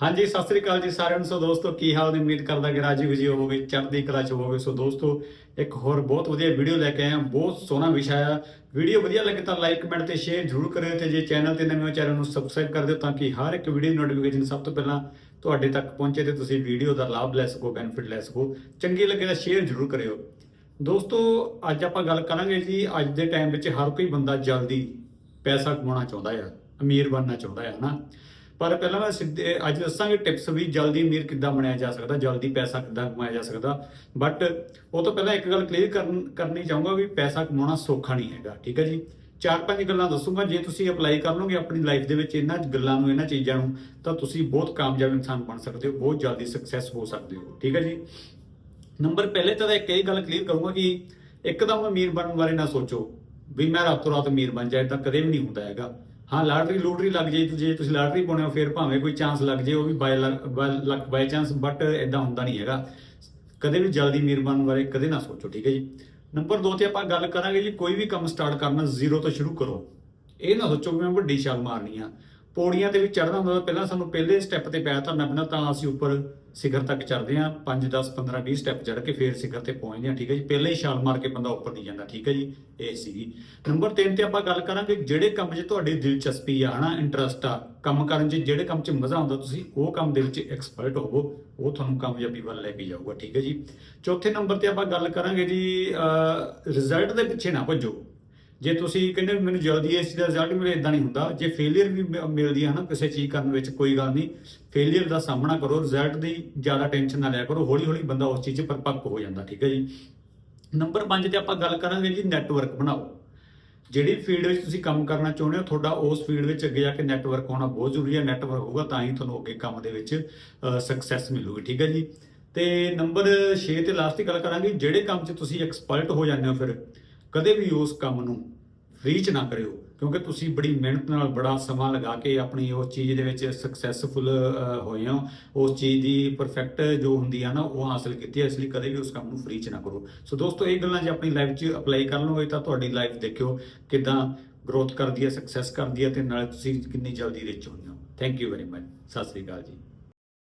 ਹਾਂਜੀ, ਸਤਿ ਸ੍ਰੀ ਅਕਾਲ ਜੀ ਸਾਰਿਆਂ ਨੂੰ। ਸੋ ਦੋਸਤੋ, ਕੀ ਹਾਲ ਨੇ ਉਮੀਦ ਕਰਦਾ ਕਿ ਰਾਜੀ ਖੁਸ਼ੀ ਹੋਵੋਗੇ, ਚੜ੍ਹਦੀ ਕਲਾ ਚ ਹੋਵੋਗੇ। ਸੋ ਦੋਸਤੋ, ਇੱਕ ਹੋਰ ਬਹੁਤ ਵਧੀਆ ਵੀਡੀਓ ਲੈ ਕੇ ਆਇਆ ਬਹੁਤ ਸੋਹਣਾ ਵਿਸ਼ਾ ਆ। ਵੀਡੀਓ ਵਧੀਆ ਲੱਗੇ ਤਾਂ ਲਾਈਕ ਕਮੈਂਟ ਤੇ ਸ਼ੇਅਰ ਜ਼ਰੂਰ ਕਰਿਓ ਤੇ ਜੇ ਚੈਨਲ ਤੇ ਨਵੇਂ ਹੋ ਚੈਨਲ ਨੂੰ ਸਬਸਕ੍ਰਾਈਬ ਕਰ ਦਿਓ ਤਾਂ ਕਿ ਹਰ ਇੱਕ ਵੀਡੀਓ ਨੋਟੀਫਿਕੇਸ਼ਨ ਸਭ ਤੋਂ ਪਹਿਲਾਂ ਤੁਹਾਡੇ ਤੱਕ ਪਹੁੰਚੇ ਤੇ ਤੁਸੀਂ ਵੀਡੀਓ ਦਾ ਲਾਭ ਲੈ ਸਕੋ ਬੈਨੀਫਿਟ ਲੈ ਸਕੋ। ਚੰਗੀ ਲੱਗੇ ਤਾਂ ਸ਼ੇਅਰ ਜ਼ਰੂਰ ਕਰਿਓ। ਦੋਸਤੋ, ਅੱਜ ਆਪਾਂ ਗੱਲ ਕਰਾਂਗੇ ਜੀ, ਅੱਜ ਦੇ ਟਾਈਮ ਵਿੱਚ ਹਰ ਕੋਈ ਬੰਦਾ ਜਲਦੀ ਪੈਸਾ ਕਮਾਉਣਾ ਚਾਹੁੰਦਾ ਆ, ਅਮੀਰ ਬਣਨਾ ਚਾਹੁੰਦਾ ਹੈ ਹਨਾ? ਪਰ ਪਹਿਲਾਂ ਮੈਂ ਸਿੱਧੇ ਅੱਜ ਦੱਸਾਂਗੇ ਟਿਪਸ ਵੀ ਜਲਦੀ ਅਮੀਰ ਕਿੱਦਾਂ ਬਣਿਆ ਜਾ ਸਕਦਾ, ਜਲਦੀ ਪੈਸਾ ਕਿੱਦਾਂ ਕਮਾਇਆ ਜਾ ਸਕਦਾ। ਬਟ ਉਹ ਤੋਂ ਪਹਿਲਾਂ ਇੱਕ ਗੱਲ ਕਲੀਅਰ ਕਰਨੀ ਚਾਹੂੰਗਾ ਵੀ ਪੈਸਾ ਕਮਾਉਣਾ ਸੌਖਾ ਨਹੀਂ ਹੈਗਾ, ਠੀਕ ਹੈ ਜੀ? ਚਾਰ ਪੰਜ ਗੱਲਾਂ ਦੱਸੂਗਾ, ਜੇ ਤੁਸੀਂ ਅਪਲਾਈ ਕਰ ਲਓਗੇ ਆਪਣੀ ਲਾਈਫ ਦੇ ਵਿੱਚ ਇਹਨਾਂ ਗੱਲਾਂ ਨੂੰ, ਇਹਨਾਂ ਚੀਜ਼ਾਂ ਨੂੰ, ਤਾਂ ਤੁਸੀਂ ਬਹੁਤ ਕਾਮਯਾਬ ਇਨਸਾਨ ਬਣ ਸਕਦੇ ਹੋ, ਬਹੁਤ ਜਲਦੀ ਸਕਸੈਸ ਹੋ ਸਕਦੇ ਹੋ, ਠੀਕ ਹੈ ਜੀ? ਨੰਬਰ ਪਹਿਲੇ ਤਾਂ ਇੱਕ ਇਹ ਗੱਲ ਕਲੀਅਰ ਕਰੂੰਗਾ ਕਿ ਇੱਕਦਮ ਅਮੀਰ ਬਣਨ ਬਾਰੇ ਨਾ ਸੋਚੋ, ਵੀ ਮੈਂ ਰਾਤੋਂ ਰਾਤ ਅਮੀਰ ਬਣ ਜਾਏ ਤਾਂ ਕਦੇ ਵੀ ਨਹੀਂ ਹੁੰਦਾ ਹੈਗਾ। ਹਾਂ, ਲਾਟਰੀ, ਲੋਟਰੀ ਲੱਗ ਜਾਏ ਜੇ ਤੁਸੀਂ ਲਾਟਰੀ ਪਾਉਣੇ ਹੋ, ਫਿਰ ਭਾਵੇਂ ਕੋਈ ਚਾਂਸ ਲੱਗ ਜਾਏ ਉਹ ਵੀ ਬਾਈ ਲੱਕ ਬਾਈ ਚਾਂਸ ਬਟ ਇਦਾਂ ਹੁੰਦਾ ਨਹੀਂ ਹੈਗਾ। ਕਦੇ ਵੀ ਜਲਦੀ ਮਿਹਰਬਾਨ ਬਾਰੇ ਕਦੇ ਨਾ ਸੋਚੋ, ਠੀਕ ਹੈ ਜੀ? ਨੰਬਰ 2 ਤੇ ਆਪਾਂ ਗੱਲ ਕਰਾਂਗੇ ਜੀ, ਕੋਈ ਵੀ ਕੰਮ ਸਟਾਰਟ ਕਰਨਾ ਜ਼ੀਰੋ ਤੋਂ ਸ਼ੁਰੂ ਕਰੋ। ਇਹ ਨਾ ਸੋਚੋ ਕਿ ਮੈਂ ਵੱਡੀ ਛਾਲ ਮਾਰਨੀ ਆ। ਪੌੜੀਆਂ ਤੇ ਵੀ ਚੜ੍ਹਨਾ ਹੁੰਦਾ ਤਾਂ ਪਹਿਲਾਂ ਸਾਨੂੰ ਪਹਿਲੇ ਸਟੈਪ ਤੇ ਪੈਰ ਧਰਨਾ ਪੈਂਦਾ ਤਾਂ ਅਸੀਂ ਉੱਪਰ ਸਿਖਰ ਤੱਕ ਚੜ੍ਹਦੇ ਹਾਂ 5 10 15 20 ਸਟੈਪ ਚੜ੍ਹ ਕੇ ਫਿਰ ਸਿਖਰ ਤੇ ਪਹੁੰਚਦੇ ਹਾਂ, ਠੀਕ ਹੈ ਜੀ? ਪਹਿਲਾਂ ਹੀ ਛਾਲ ਮਾਰ ਕੇ ਬੰਦਾ ਉੱਪਰ ਨਹੀਂ ਜਾਂਦਾ, ਠੀਕ ਹੈ ਜੀ? ਇਹ ਸੀਗੀ। ਨੰਬਰ 3 ਤੇ ਆਪਾਂ ਗੱਲ ਕਰਾਂਗੇ ਜਿਹੜੇ ਕੰਮ 'ਚ ਤੁਹਾਡੀ ਦਿਲਚਸਪੀ ਆ, ਹਨਾ ਇੰਟਰਸਟ ਆ, ਕੰਮ ਕਰਨ 'ਚ ਜਿਹੜੇ ਕੰਮ 'ਚ ਮਜ਼ਾ ਆਉਂਦਾ ਤੁਸੀਂ, ਉਹ ਕੰਮ ਦੇ ਵਿੱਚ ਐਕਸਪਰਟ ਹੋਵੋ, ਉਹ ਤੁਹਾਨੂੰ ਕਾਮਯਾਬੀ ਵੱਲ ਲੈ ਕੇ ਜਾਊਗਾ, ਠੀਕ ਹੈ ਜੀ? ਚੌਥੇ ਨੰਬਰ ਤੇ ਆਪਾਂ ਗੱਲ ਕਰਾਂਗੇ ਜੀ ਰਿਜ਼ਲਟ ਦੇ ਪਿੱਛੇ ਨਾ ਭੱਜੋ। ਜੇ ਤੁਸੀਂ ਕਹਿੰਦੇ ਮੈਨੂੰ ਜਲਦੀ ਇਸ ਚੀਜ਼ ਦਾ ਰਿਜ਼ਲਟ ਮਿਲੇ ਇਦਾਂ ਨਹੀਂ ਹੁੰਦਾ। ਜੇ ਫੇਲਿਅਰ ਵੀ ਮਿਲਦੀ ਹੈ ਨਾ ਕਿਸੇ ਚੀਜ਼ ਕਰਨ ਵਿੱਚ, ਕੋਈ ਗੱਲ ਨਹੀਂ। ਫੇਲਿਅਰ ਦਾ ਸਾਹਮਣਾ ਕਰੋ ਰਿਜ਼ਲਟ ਦੀ ਜ਼ਿਆਦਾ ਟੈਨਸ਼ਨ ਨਾ ਲਿਆ ਕਰੋ। ਹੌਲੀ ਹੌਲੀ ਬੰਦਾ ਉਸ ਚੀਜ਼ 'ਚ ਪਰਪੱਕ ਹੋ ਜਾਂਦਾ, ਠੀਕ ਹੈ ਜੀ? ਨੰਬਰ 5 ਤੇ ਆਪਾਂ ਗੱਲ ਕਰਾਂਗੇ ਜੀ ਨੈਟਵਰਕ ਬਣਾਓ। ਜਿਹੜੀ ਫੀਲਡ ਵਿੱਚ ਤੁਸੀਂ ਕੰਮ ਕਰਨਾ ਚਾਹੁੰਦੇ ਹੋ, ਤੁਹਾਡਾ ਉਸ ਫੀਲਡ ਵਿੱਚ ਅੱਗੇ ਜਾ ਕੇ ਨੈਟਵਰਕ ਹੋਣਾ ਬਹੁਤ ਜ਼ਰੂਰੀ ਹੈ। ਨੈਟਵਰਕ ਹੋਊਗਾ ਤਾਂ ਹੀ ਤੁਹਾਨੂੰ ਅੱਗੇ ਕੰਮ ਦੇ ਵਿੱਚ ਸਕਸੈਸ ਮਿਲੂਗੀ, ਠੀਕ ਹੈ ਜੀ? ਤੇ ਨੰਬਰ 6 ਤੇ ਲਾਸਟ ਦੀ ਗੱਲ ਕਰਾਂਗੇ। ਜਿਹੜੇ ਕੰਮ 'ਚ ਤੁਸੀਂ ਐਕਸਪਰਟ ਹੋ ਜਾਂਦੇ ਹੋ ਫਿਰ ਕਦੇ ਵੀ ਉਸ ਕੰਮ ਨੂੰ ਰੀਚ ਨਾ ਕਰਿਓ, ਕਿਉਂਕਿ ਤੁਸੀਂ ਬੜੀ ਮਿਹਨਤ ਨਾਲ ਬੜਾ ਸਮਾਂ ਲਗਾ ਕੇ ਆਪਣੀ ਉਸ ਚੀਜ਼ ਦੇ ਵਿੱਚ ਸਕਸੈਸਫੁਲ ਹੋਏ ਹੋ। ਉਸ ਚੀਜ਼ ਦੀ ਪਰਫੈਕਟ ਜੋ ਹੁੰਦੀ ਆ ਨਾ, ਉਹ ਹਾਸਲ ਕੀਤੀ ਹੈ ਇਸ ਲਈ ਕਦੇ ਵੀ ਉਸ ਕੰਮ ਨੂੰ ਫ੍ਰੀ ਚ ਨਾ ਕਰੋ। ਸੋ ਦੋਸਤੋ, ਇਹ ਗੱਲਾਂ ਜੇ ਆਪਣੀ ਲਾਈਫ 'ਚ ਅਪਲਾਈ ਕਰ ਲਓਗੇ ਤਾਂ ਤੁਹਾਡੀ ਲਾਈਫ ਦੇਖਿਓ ਕਿਦਾਂ ਗਰੋਥ ਕਰਦੀ ਹੈ ਸਕਸੈਸ ਕਰਦੀ ਹੈ ਤੇ ਨਾਲੇ ਤੁਸੀਂ ਕਿੰਨੀ ਜਲਦੀ ਰਿਚ ਹੁੰਦੇ ਹੋ। Thank you very much Sat Sri ਅਕਾਲ ਜੀ।